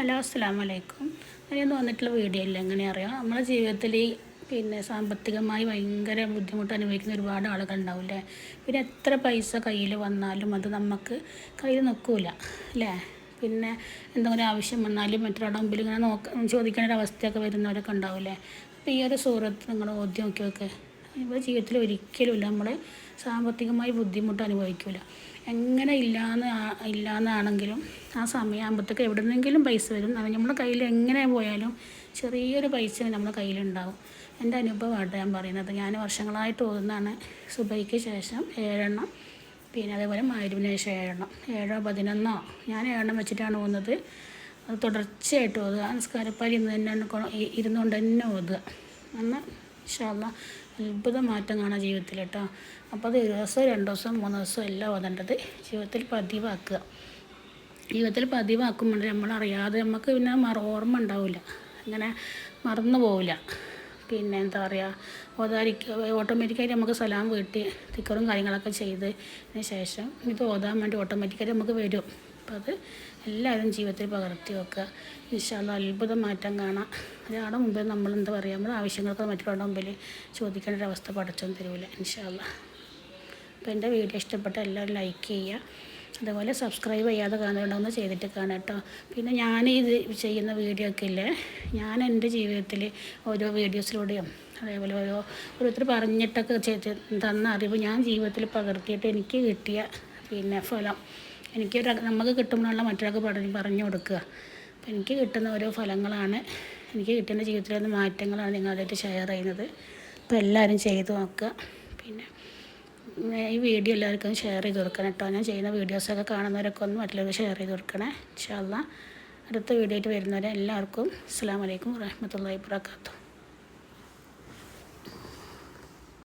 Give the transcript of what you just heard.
Hello അസ്സാം വലൈക്കും ഞാനിന്ന് വന്നിട്ടുള്ള വീഡിയോ ഇല്ല എങ്ങനെ അറിയാം. നമ്മളെ ജീവിതത്തിൽ പിന്നെ സാമ്പത്തികമായി ഭയങ്കര ബുദ്ധിമുട്ട് അനുഭവിക്കുന്ന ഒരുപാട് ആളുകൾ ഉണ്ടാവില്ലേ? പിന്നെ എത്ര പൈസ കയ്യിൽ വന്നാലും അത് നമുക്ക് കയ്യിൽ നിൽക്കില്ല അല്ലേ? പിന്നെ എന്തെങ്കിലും ആവശ്യം വന്നാലും മറ്റൊരാളുടെ മുമ്പിൽ ഇങ്ങനെ നോക്ക ചോദിക്കേണ്ട ഒരു അവസ്ഥയൊക്കെ വരുന്നവരൊക്കെ ഉണ്ടാവില്ലേ? അപ്പോൾ ഈ ഒരു സൂറത്ത് നിങ്ങൾ ഓദ്യം നോക്കി നമ്മുടെ ജീവിതത്തിൽ ഒരിക്കലും ഇല്ല നമ്മൾ സാമ്പത്തികമായി ബുദ്ധിമുട്ട് അനുഭവിക്കില്ല എങ്ങനെ ഇല്ലാന്ന് ഇല്ലാന്നാണെങ്കിലും ആ സമയമാകുമ്പോഴത്തേക്ക് എവിടെ നിന്നെങ്കിലും പൈസ വരും. അത് നമ്മുടെ കയ്യിൽ എങ്ങനെ പോയാലും ചെറിയൊരു പൈസ നമ്മുടെ കയ്യിലുണ്ടാവും. എന്റെ അനുഭവമായിട്ട് ഞാൻ പറയുന്നത്. ഞാൻ വർഷങ്ങളായിട്ട് ഓതുന്നതാണ്. സുബൈക്ക് ശേഷം ഏഴെണ്ണം. പിന്നെ അതേപോലെ മരുവിന് ശേഷം ഏഴെണ്ണം. ഏഴോ പതിനൊന്നോ. ഞാൻ ഏഴെണ്ണം വെച്ചിട്ടാണ് പോകുന്നത് അത് തുടർച്ചയായിട്ട് ഓതുക. നിസ്കാരപ്പാലി ഇന്ന് തന്നെ ഇരുന്നുകൊണ്ട് തന്നെ ഓതുക. എന്നാൽ ഇൻഷാല്ല അത്ഭുത മാറ്റം കാണാം ജീവിതത്തിൽ കേട്ടോ അപ്പോൾ അത് ഒരു ദിവസം രണ്ട് ദിവസം മൂന്ന് ദിവസം എല്ലാം ഓതേണ്ടത് ജീവിതത്തിൽ പതിവാക്കുക. ജീവിതത്തിൽ പതിവാക്കുമ്പോൾ നമ്മളറിയാതെ നമുക്ക് പിന്നെ മറ ഓർമ്മ ഉണ്ടാവില്ല അങ്ങനെ മറന്നു പോവില്ല. പിന്നെ എന്താ പറയുക ഓതാരിക്കുക ഓട്ടോമാറ്റിക്കായിട്ട് നമുക്ക് സലാം വീട്ടി തിക്കറും കാര്യങ്ങളൊക്കെ ചെയ്തതിന് ശേഷം ഇത് ഓതാൻ വേണ്ടി ഓട്ടോമാറ്റിക്കായിട്ട് നമുക്ക് വരും. അപ്പോൾ അത് എല്ലാവരും ജീവിതത്തിൽ പകർത്തി വെക്കുക. ഇൻഷാല്ല അത്ഭുത മാറ്റം കാണാം. ഒരാളുടെ മുമ്പിൽ നമ്മൾ എന്താ പറയുക നമ്മുടെ ആവശ്യങ്ങൾക്ക് മറ്റുള്ളവരുടെ മുമ്പിൽ ചോദിക്കേണ്ട ഒരു അവസ്ഥ പഠിച്ചൊന്നും തരില്ല ഇൻഷാല്ല അപ്പോൾ എന്റെ വീഡിയോ ഇഷ്ടപ്പെട്ട എല്ലാവരും ലൈക്ക് ചെയ്യുക. അതുപോലെ സബ്സ്ക്രൈബ് ചെയ്യാതെ കാണുന്നുണ്ടോയെന്ന് ചെയ്തിട്ട് കാണാം കേട്ടോ. പിന്നെ ഞാൻ ഇത് ചെയ്യുന്ന വീഡിയോ ഒക്കെ ഇല്ലേ ഞാൻ എന്റെ ജീവിതത്തിൽ ഓരോ വീഡിയോസിലൂടെയും അതേപോലെ ഓരോ ഓരോരുത്തർ പറഞ്ഞിട്ടൊക്കെ തന്ന അറിവ് ഞാൻ ജീവിതത്തിൽ പകർത്തിയിട്ട് എനിക്ക് കിട്ടിയ പിന്നെ ഫലം. എനിക്ക് നമുക്ക് കിട്ടുമ്പോഴുള്ള മറ്റൊരാൾക്ക് പറഞ്ഞു പറഞ്ഞു കൊടുക്കുക. അപ്പോൾ എനിക്ക് കിട്ടുന്ന ഓരോ ഫലങ്ങളാണ്. എനിക്ക് കിട്ടുന്ന ജീവിതത്തിലെ വന്ന മാറ്റങ്ങളാണ് നിങ്ങളായിട്ട് ഷെയർ ചെയ്യുന്നത്. അപ്പോൾ എല്ലാവരും ചെയ്ത് നോക്കുക. പിന്നെ ഈ വീഡിയോ എല്ലാവർക്കും ഷെയർ ചെയ്ത് കൊടുക്കണം കേട്ടോ. ഞാൻ ചെയ്യുന്ന വീഡിയോസൊക്കെ കാണുന്നവരൊക്കെ ഒന്ന് മറ്റുള്ളവർ ഷെയർ ചെയ്ത് കൊടുക്കണേ. ഇൻഷാല്ല അടുത്ത വീഡിയോ ആയിട്ട് വരുന്നവരെ എല്ലാവർക്കും അസ്സാം വലൈക്കും വാഹമത്തല്ലാ വാബർക്കാത്തു